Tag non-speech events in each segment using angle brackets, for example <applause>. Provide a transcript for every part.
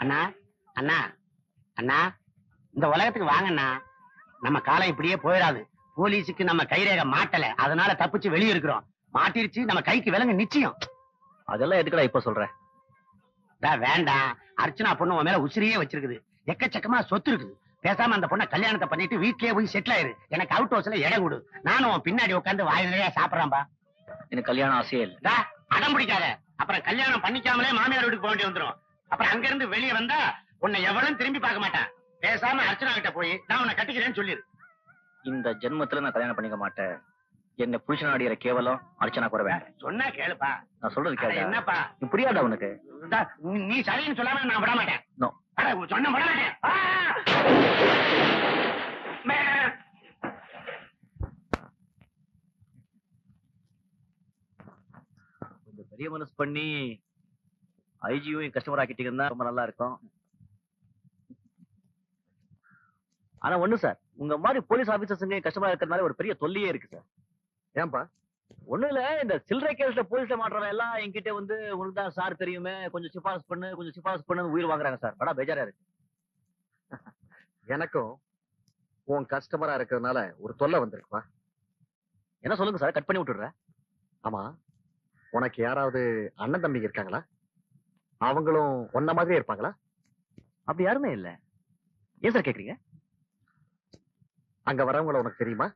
அண்ணா அண்ணா அண்ணா இந்த உலகத்துக்கு வாங்கண்ணா. நம்ம காலம் இப்படியே போயிடாது. போலீஸுக்கு நம்ம கைரேகை மாட்டல. அதனால தப்பிச்சு வெளியே இருக்கிறோம். மாட்டிருச்சு நம்ம கைக்கு விலங்கு நிச்சயம். அதெல்லாம் எதுக்குடா இப்ப சொல்ற? வேண்டாம் அர்ச்சனா பொண்ணு உன் மேல உசிரியே வச்சிருக்குது. எக்கச்சக்கமா சொத்து இருக்குது. பேசாம அந்த பொண்ணை கல்யாணத்தை பண்ணிட்டு வீட்லயே போய் செட்டில் ஆயிரு. எனக்கு அவுட் ஹவுஸ்ல இடம் கொடு. நானும் உன் பின்னாடி உட்காந்து வாய் நிறைய சாப்பிடறான்பா. எனக்கு கல்யாணம் ஆசையே இல்ல. அடம் பிடிக்காத. அப்புறம் கல்யாணம் பண்ணிக்காமலே மாமியார் வீட்டுக்கு போக வேண்டி வந்துரும். அப்புறம் அங்க இருந்து வெளியே வந்தா உன்னை எவளும் திரும்பி பார்க்க மாட்டான். பேசாம அர்ச்சனா கிட்ட போய் நான் உன்னை கட்டிக்கிறேன்னு சொல்லிரு. இந்த ஜென்மத்துல நான் கல்யாணம் பண்ணிக்க மாட்டேன். என்ன புருஷன் அடிக்கிற கேவலம் அர்ச்சனா குறை வேண்டாம். சொன்னா கேளுப்பா. நான் சொல்றது கேளு என்னப்பா? நீ புரியாதா உனக்கு? நீ- சரின்னு சொல்லாம நான் விட மாட்டேன். சொன்ன விட மாட்டேன். பெரிய மனசு பண்ணி ஐஜியும் கஸ்டமர் ஆக்கிட்டீங்கன்னா ரொம்ப நல்லா இருக்கும் ஆனா ஒண்ணு சார் உங்க மாதிரி போலீஸ் ஆபீசர்ஸுங்க கஸ்டமரா இருக்கிறதுனால ஒரு பெரிய தொல்லையே இருக்கு சார். ஏன்பா? ஒண்ணு இல்ல இந்த சில்லறை கேஸ்ல போலீஸ்ல மாட்டுறவன் எல்லாம் என்கிட்ட வந்து உனக்கு தான் சார் தெரியுமே கொஞ்சம் சிபாரிசு பண்ணு கொஞ்சம் சிபாரிசு பண்ணுன்னு உயிர் வாங்குறாங்க சார். படா பேஜாரா இருக்கு. எனக்கும் உன் கஸ்டமரா இருக்கிறதுனால ஒரு தொல்லை வந்திருக்குப்பா. என்ன சொல்லுங்க சார் கட் பண்ணி விட்டுடுறேன். ஆமா உனக்கு யாராவது அண்ணன் தம்பிங்க இருக்காங்களா? அவங்களும் ஒன்ன மாதிரியே இருப்பாங்களா? அப்படி யாருமே இல்ல. ஏன் சார் கேக்குறீங்க? அங்க வரவங்கள உனக்கு தெரியுமா?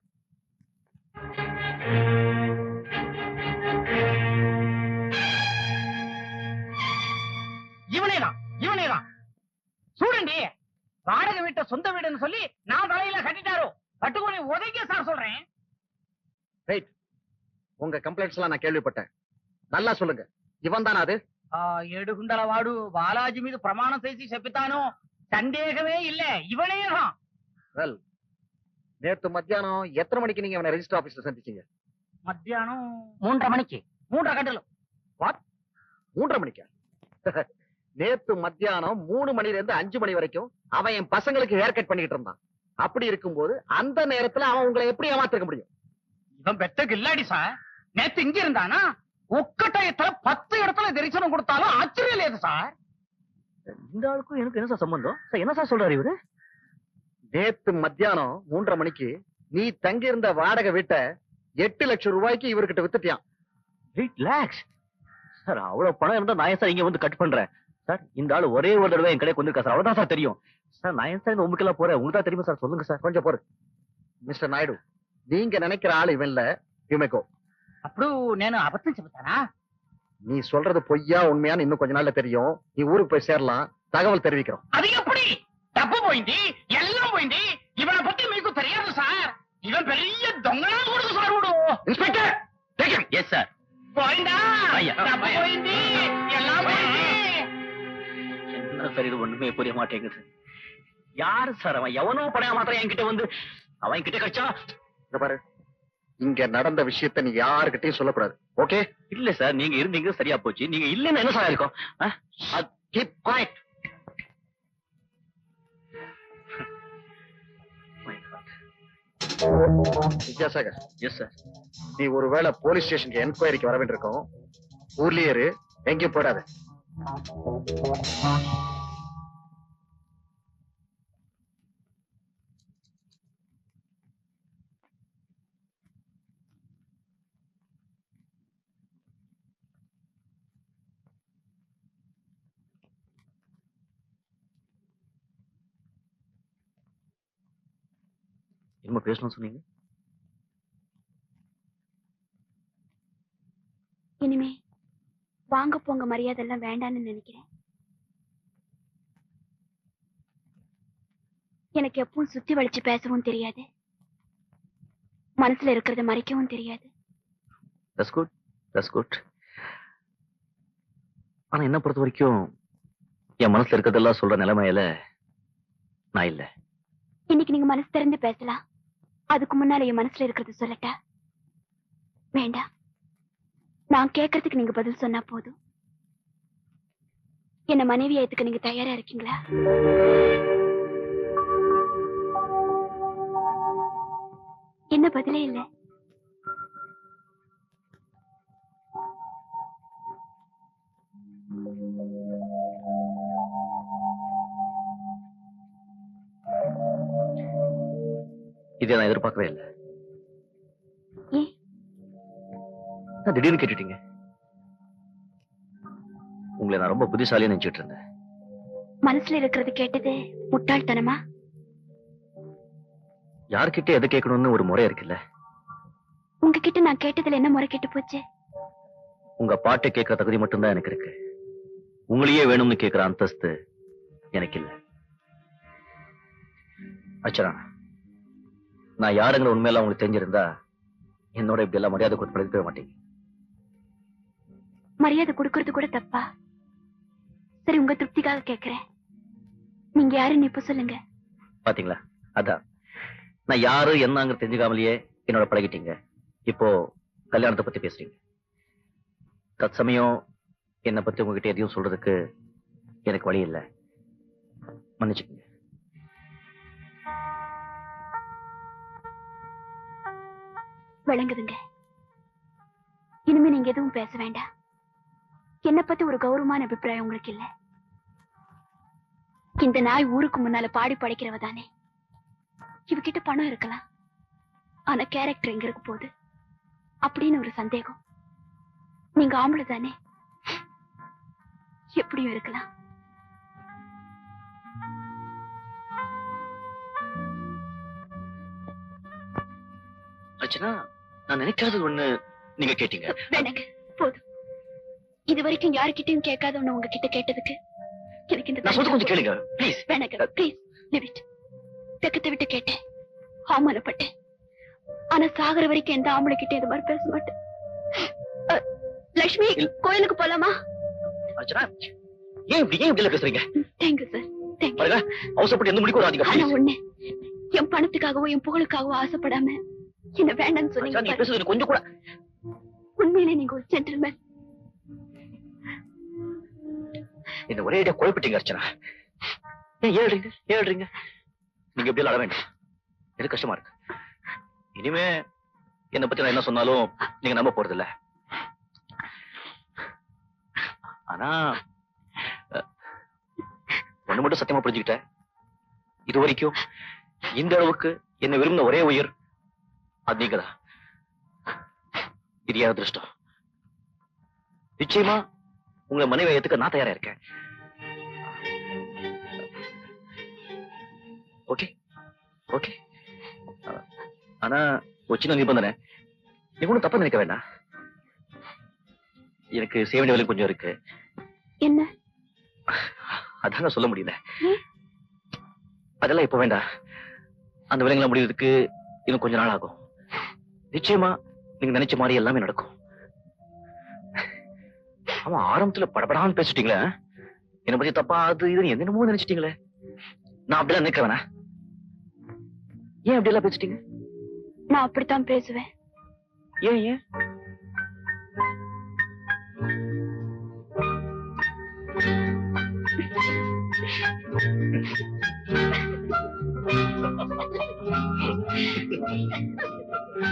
இவனேதான் இவனேதான். சூடண்டி வாடகை வீட்டை சொந்த வீடுன்னு சொல்லி நான் தலையில கட்டிட்டாரோ? கட்டுக்கோணி உதைக்க சார் சொல்றேன். ரைட் உங்க கம்ப்ளைண்ட்ஸ் எல்லாம் நான் கேள்விப்பட்டேன். நல்லா சொல்லுங்க. இவன் தானா அது? ఆ ఏడుగుండల వాడు బాలాజీ మీద ప్రమాణం చేసి చెప్తాను సందేహమే ఇల్లే ఇవనేహం வெல் நேத்து மத்தியானம் எத்தனை மணிக்கு நீங்க அவனை ரெஜிஸ்டர் ஆபீஸ்ல சந்திச்சீங்க మధ్యాహ్నం మూండ్ర మణికి మూండ్ర గంటలు மூன்றரை மணிக்கா <laughs> நேத்து மத்தியானம் மூணு மணில இருந்து அஞ்சு மணி வரைக்கும் அவன் என் பசங்களுக்கு ஹேர் கட் பண்ணிட்டு இருந்தான் அப்படி இருக்கும்போது அந்த நேரத்துல அவன் உங்களை எப்படி ஏமாத்திருக்க முடியும் இவன் பெத்த கில்லாடி சார் நேத்து இங்க இருந்தானா ஒக்கட்டயத்துல பத்து இடத்துல தரிசனம் கொடுத்தாலும் ஆச்சரியம் இல்லையா சார்? இந்த ஆளுக்கும் எனக்கு என்ன சார் சம்பந்தம்? சார் என்ன சார் சொல்றாரு இவரு? நேத்து மத்தியானம் மூன்றரை மணிக்கு நீ தங்கியிருந்த வாடகை வீட்டை எட்டு லட்சம் ரூபாய்க்கு இவர்கிட்ட வித்துட்டியான் எயிட் லேக்ஸ் சார் அவ்வளவு பணம் இருந்தா நான் சார் இங்க வந்து கட் பண்றேன்? சார் இந்த ஆள் ஒரே ஒரு தடவை என் கடைக்கு வந்திருக்கா சார்? அவ்வளவுதான் சார் தெரியும். சார் நான் சார் இந்த உங்களுக்கெல்லாம் போறேன்? உங்களுக்கு தான் தெரியுமா சார்? சொல்லுங்க சார். கொஞ்சம் போறேன் மிஸ்டர் நாயுடு நீங்க நினைக்கிற ஆள் இவன்ல யுமேகோ అప్పుడు నేను అబద్ధం చెబుతానా நீ சொல்றது பொய்யா உண்மையான்னு இன்னும் கொஞ்ச நாள்ல தெரியும். நீ ஊருக்கு போய் சேரலாம். தகவல் தெரிவிக்கிறோம். అది ఎప్పుడు డబ్బు పోయింది எல்லாம் போய்ந்தி ఇవన్న பத்தி మీకు தெரியாது சார். இவன் పెరియ దొంగలా కూడదు సార్ இன்ஸ்பெக்டர் டேக் எஸ் சார் పోయిందా అయ్యా. డబ్బు పోయింది ఎల్లం என்ன சார் இது ஒண்ணுமே புரிய மாட்டேங்குது. யாரு சார் அவன்? எவனோ படையா மாத்திரம் என்கிட்ட வந்து அவன் கிட்ட கடிச்சா? இங்க பாரு. இங்க நடந்த விஷயத்த நீ யாருக்கிட்டையும் சொல்லக்கூடாது. ஓகே இல்ல சார் நீங்க இருந்தீங்க சரியா போச்சு. நீங்க இல்லன்னு என்ன சார் இருக்கும் கீப் வித்யாசாகர் எஸ் சார் நீ ஒருவேளை போலீஸ் ஸ்டேஷனுக்கு என்கொயரிக்கு வர வேண்டியிருக்கும். ஊர்லயே எங்கேயும் போயிடாத. என்ன பேசணும்னு சொன்னீங்க. இனிமே வாங்க போங்க மரியாதை எல்லாம் வேண்டாம்னு நினைக்கிறேன். எனக்கு எப்பவும் சுத்தி வளைச்சு பேசவும் தெரியாது. மனசுல இருக்கிறத மறைக்கவும் தெரியாது. தட்ஸ் குட் தட்ஸ் குட் ஆனா என்ன பொறுத்த வரைக்கும் என் மனசுல இருக்கிறதெல்லாம் சொல்ற நிலைமையில நான் இல்ல. இன்னைக்கு நீங்க மனசு திறந்து பேசலாம். அதுக்கு முன்னால என் மனசுல இருக்கிறத சொல்லட்ட? வேண்டாம் நான் கேட்கறதுக்கு நீங்க பதில் சொன்னா போதும். என்ன மனைவி ஆயத்துக்கு நீங்க தயாரா இருக்கீங்களா? என்ன பதிலே இல்லை. இதை நான் எதிர்பார்க்கவே இல்லை. திடீர்னு கேட்டுட்டீங்க. உங்களை நான் ரொம்ப புத்திசாலியா நினைச்சிட்டு இருந்தேன். மனசுல இருக்கிறது கேட்டது முட்டாள்தனமா? யார்கிட்ட எதை கேட்கணும்னு ஒரு முறை இருக்குல்ல? உங்ககிட்ட நான் கேட்டதுல என்ன முறை கெட்டு போச்சு? உங்க பாட்டை கேட்கிற தகுதி மட்டும்தான் எனக்கு இருக்கு. உங்களையே வேணும்னு கேட்கிற அந்தஸ்து எனக்கு இல்ல. அச்சரா நான் யாருங்கிற உண்மையில உங்களுக்கு தெரிஞ்சிருந்தா என்னோட இப்படி எல்லாம் மரியாதை கொடுத்து பழகிக்கவே மாட்டீங்க. மரியாதை கொடுக்கறது கூட தப்பா? சரி உங்க திருப்திக்காக கேக்குறேன். நீங்க யாருன்னு இப்ப சொல்லுங்க. பாத்தீங்களா? அதான். நான் யாரு என்னங்கிற தெரிஞ்சுக்காமலேயே என்னோட பழகிட்டீங்க. இப்போ கல்யாணத்தை பத்தி பேசுறீங்க. தற்சமயம் என்னை பத்தி உங்ககிட்ட எதையும் சொல்றதுக்கு எனக்கு வழி இல்லை. மன்னிச்சுக்கோங்க. விளங்குதுங்க இனிமே நீங்க எதுவும் பேச வேண்டாம். என்ன பத்தி ஒரு கௌரவமான அபிப்பிராயம் உங்களுக்கு இல்ல. இந்த நாய் ஊருக்கு முன்னால பாடி படைக்கிறவ தானே. இவகிட்ட பணம் இருக்கலாம். ஆனா கேரக்டர் எங்க இருக்கு போகுது? அப்படின்னு ஒரு சந்தேகம். நீங்க ஆம்பளை தானே. எப்படியும் இருக்கலாம். அர்ச்சனா நான் நினைக்காதது ஒண்ணு நீங்க கேட்டீங்க. வேணாங்க போதும். இது வரைக்கும் யாருக்கிட்டையும் கேட்காத ஒண்ணு உங்ககிட்ட கேட்டதுக்கு எனக்கு இந்த நான் சொல்றது கொஞ்சம் கேளுங்க ப்ளீஸ் வேணாங்க ப்ளீஸ் லிவ் இட் தெக்கத்தை விட்டு கேட்டேன் அவமானப்பட்டேன். ஆனா சாகர வரைக்கும் எந்த ஆம்பளை கிட்ட இது மாதிரி பேச மாட்டேன். இல்ல. கோயிலுக்கு போலாமா? அர்ச்சனா ஏன் இப்படி ஏன் இப்படி பேசுறீங்க? தேங்க்யூ சார் தேங்க்யூ அவசரப்பட்டு எந்த முடிக்கும் என் பணத்துக்காகவோ என் புகழுக்காகவோ ஆசைப்படாம என்ன வேண்டாம்னு சொன்னீங்க கொஞ்சம் கூட. உண்மையிலே நீங்க ஒரு ஜென்டில்மேன் இந்த ஒரே ஐடியா குழப்பிட்டீங்க அர்ச்சனா? ஏன் ஏழுறீங்க ஏழுறீங்க. நீங்க எப்படி அழ வேண்டாம். எனக்கு கஷ்டமா இருக்கு. இனிமே என்னை பத்தி நான் என்ன சொன்னாலும் நீங்க நம்ப போறது இல்ல ஆனா ஒண்ணு மட்டும் சத்தியமா புரிஞ்சுக்கிட்டேன். இது வரைக்கும் இந்த அளவுக்கு என்ன விரும்பின ஒரே உயிர் அது நீங்கதான் இது அதிர்ஷ்டம்? நிச்சயமா உங்களை மனைவி ஏத்துக்க நான் தயாரா இருக்கேன். Okay okay. ஆனா ஒரு சின்ன நிபந்தனை. நீங்க ஒன்றும் தப்பா நினைக்க வேண்டாம். எனக்கு செய்ய வேண்டிய வேலை கொஞ்சம் இருக்கு. என்ன? அதாங்க சொல்ல முடியல? அதெல்லாம் இப்ப வேண்டாம். அந்த வேலைங்களை முடியறதுக்கு இன்னும் கொஞ்ச நாள் ஆகும். நிச்சயமா நீங்க நினைச்ச மாதிரி எல்லாமே நடக்கும். அவன் ஆரம்பத்துல படபடான்னு பேசிட்டீங்களே? என்ன பத்தி தப்பா அது இது என்னென்னமோ நினைச்சிட்டீங்களே? நான் அப்படிலாம் வேணா ஏன் அப்படி எல்லாம் பேசிட்டீங்க? நான் அப்படித்தான் பேசுவேன். ஏன் ஏன்? <laughs> Ha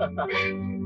ha ha.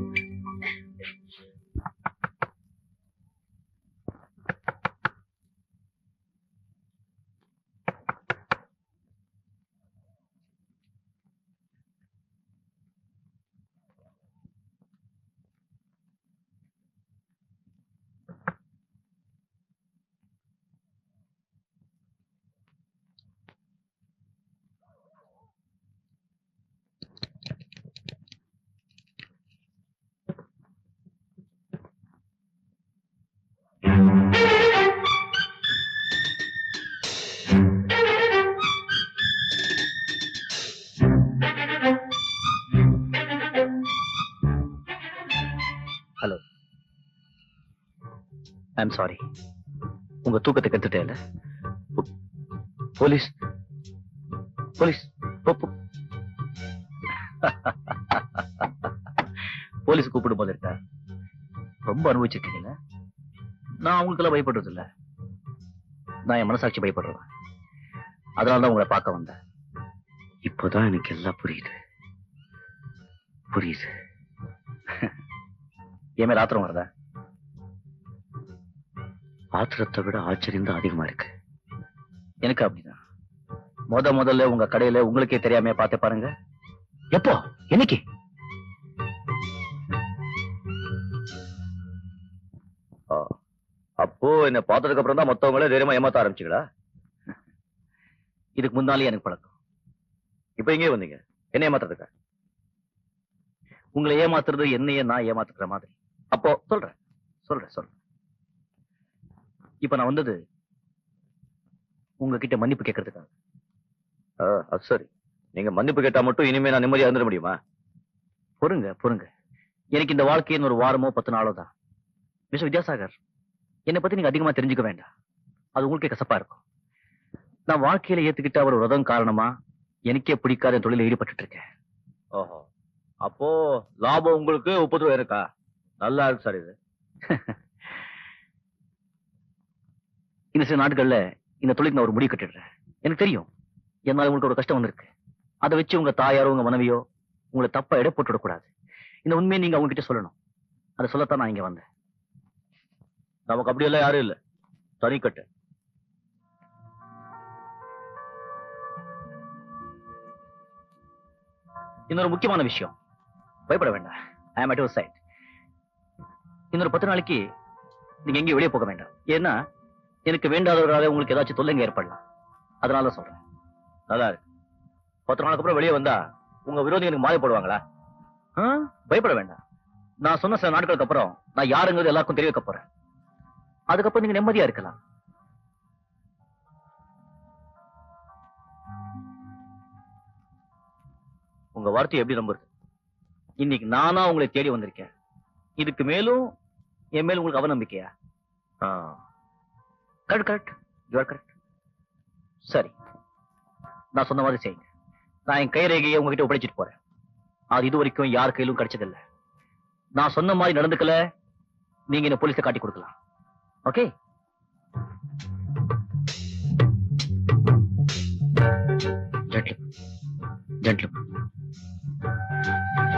I'm sorry உங்க தூக்கத்தை கெடுத்துட்டேன்ல போலீஸ். போலீஸ். <laughs> போலீஸ் கூப்பிடும் போது இருக்க? ரொம்ப அனுபவிச்சிருக்கீங்கல்ல நான் அவங்களுக்கெல்லாம் பயப்படுறது இல்ல. நான் என் மனசாட்சி பயப்படுறேன். அதனால தான் உங்களை பார்க்க வந்தேன். இப்போதான் எனக்கு எல்லாம் புரியுது. புரியுது. <laughs> என் மேல ஆத்திரம் வரதா? ஆத்திரத்தை விட ஆச்சரியம் தான் அதிகமா இருக்கு. எனக்கு அப்படிதான். முத முதல்ல உங்க கடையில உங்களுக்கே தெரியாம பார்த்து பாருங்க. எப்போ? என்னைக்கு. அப்போ என்ன பார்த்ததுக்கு அப்புறம் தான் மத்தவங்களே தைரியமா ஏமாத்த ஆரம்பிச்சீங்களா? இதுக்கு முன்னாலே எனக்கு பழக்கம். இப்ப எங்கே வந்தீங்க. என்ன ஏமாத்துறதுக்கா? உங்களை ஏமாத்துறது என்னையே நான் ஏமாத்துக்கிற மாதிரி அப்போ சொல்றேன் சொல்றேன் சொல்றேன் இப்ப நான் வந்தது உங்ககிட்ட மன்னிப்பு கேட்கறதுக்காக. அது சரி. நீங்க மன்னிப்பு கேட்டா மட்டும் இனிமே நான் நிம்மதியா இருந்துட முடியுமா? பொறுங்க பொறுங்க. எனக்கு இந்த வாழ்க்கையின் ஒரு வாரமோ பத்து நாளோ தான். மிஸ்டர் வித்யாசாகர் என்னை பத்தி நீங்க அதிகமா தெரிஞ்சுக்க வேண்டாம். அது உங்களுக்கே கசப்பா இருக்கும். நான் வாழ்க்கையில ஏத்துக்கிட்ட ஒரு உதவும் காரணமா எனக்கே பிடிக்காத என் தொழில ஈடுபட்டு இருக்கேன் ஓஹோ. அப்போ லாபம் உங்களுக்கு ரூபாய் இருக்கா? நல்லா இருக்கு சார் இது. <laughs> இந்த சில நாட்கள்ல இந்த தொழிலுக்கு நான் ஒரு முடிவு கட்டிடுறேன். எனக்கு தெரியும். என்னால உங்களுக்கு ஒரு கஷ்டம் வந்திருக்கு. அதை வச்சு உங்க தாயாரோ உங்க மனைவியோ உங்களை தப்பா இட போட்டுவிடக்கூடாது இந்த உண்மையை நீங்க அவங்க கிட்ட சொல்லணும். அதை சொல்லத்தான் நான் இங்க வந்தேன். நமக்கு அப்படியெல்லாம் யாரும் இல்ல. தனிக்கட்டு. இன்னொரு முக்கியமான விஷயம். பயப்பட வேண்டாம். ஐ ஆம் அட் யுவர் சைட் இன்னொரு பத்து நாளைக்கு நீங்க எங்கேயும் வெளியே போக வேண்டாம். ஏன்னா எனக்கு வேண்டாதவரால உங்களுக்கு ஏதாச்சும் தொல்லைங்க ஏற்படலாம். அதனால சொல்றேன். நல்லா இருக்கு பத்து நாளுக்கு அப்புறம் வெளியே வந்தா உங்க விரோதி எனக்கு மாறி போடுவாங்களா? பயப்பட வேண்டாம். நான் சொன்ன சில நாட்களுக்கு அப்புறம் நான் யாருங்கிறது எல்லாருக்கும் தெரிய வைக்க போறேன். அதுக்கப்புறம் நீங்க நிம்மதியா இருக்கலாம். உங்க வார்த்தையை எப்படி நம்புறது? இன்னைக்கு நானா உங்களை தேடி வந்திருக்கேன். இதுக்கு மேலும் என் மேல் உங்களுக்கு அவநம்பிக்கையா? Correct correct you are correct சரி நான் சொன்ன மாதிரி செய்யுங்க. நான் என் கைரேகையை உங்ககிட்ட ஒப்படைச்சிட்டு போறேன். அது இது வரைக்கும் யார் கையிலும் கிடைச்சதில்லை. நான் சொன்ன மாதிரி நடந்துக்கல. நீங்க இந்த போலீஸை காட்டி கொடுக்கலாம். ஓகே ஜென்ட்லும் ஜென்ட்லும்